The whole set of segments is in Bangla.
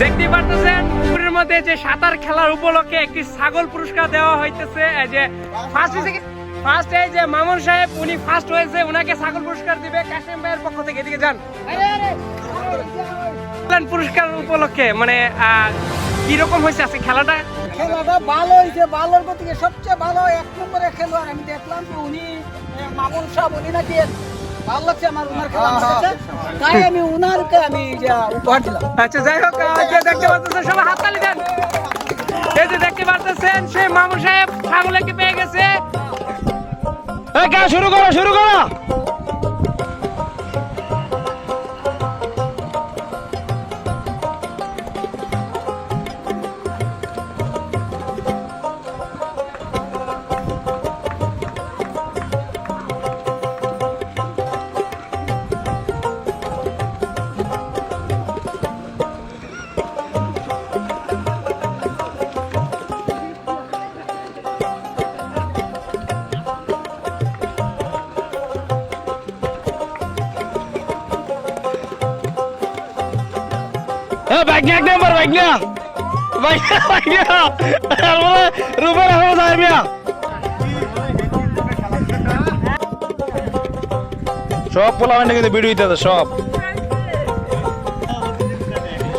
দেখতেই পারতেছেন পুকুরের মধ্যে যে সাঁতার খেলার উপলক্ষে একটি ছাগল পুরস্কার দেওয়া হইতেছে এই যে ফার্স্ট হয়েছে ফার্স্ট এই যে মামুন সাহেব উনি ফার্স্ট হয়েছে উনাকে ছাগল পুরস্কার দিবে কাশিম ভাইয়ের পক্ষ থেকে এদিকে যান। পুরস্কার উপলক্ষে মানে কি রকম হয়েছে আজকে খেলাটা? খেলাটা ভালো হয়েছে ভালোর গতিকে সবচেয়ে ভালো এক নম্বরে খেলোয়াড়। আমি দেখলাম যে উনি মামুন সাহেব উনি নাকি ভালো লাগছে আমার উনার খেলা। তাই আমি উনারকে আমি যে উপহার দিলাম। আচ্ছা যাই হোক যে দেখতে পাচ্ছেন সবাই হাততালি দেন। এই যে দেখতে পাচ্ছেন সে মামুন সাহেব ছাগলকে পেয়ে গেছে? শুরু করো শুরু করো। বাইক এক নাম্বার মানে কিন্তু ভিডিও সব।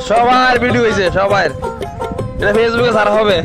সবার ভিডিও হয়েছে সবার। এটা ফেসবুকে ছাড়া হবে।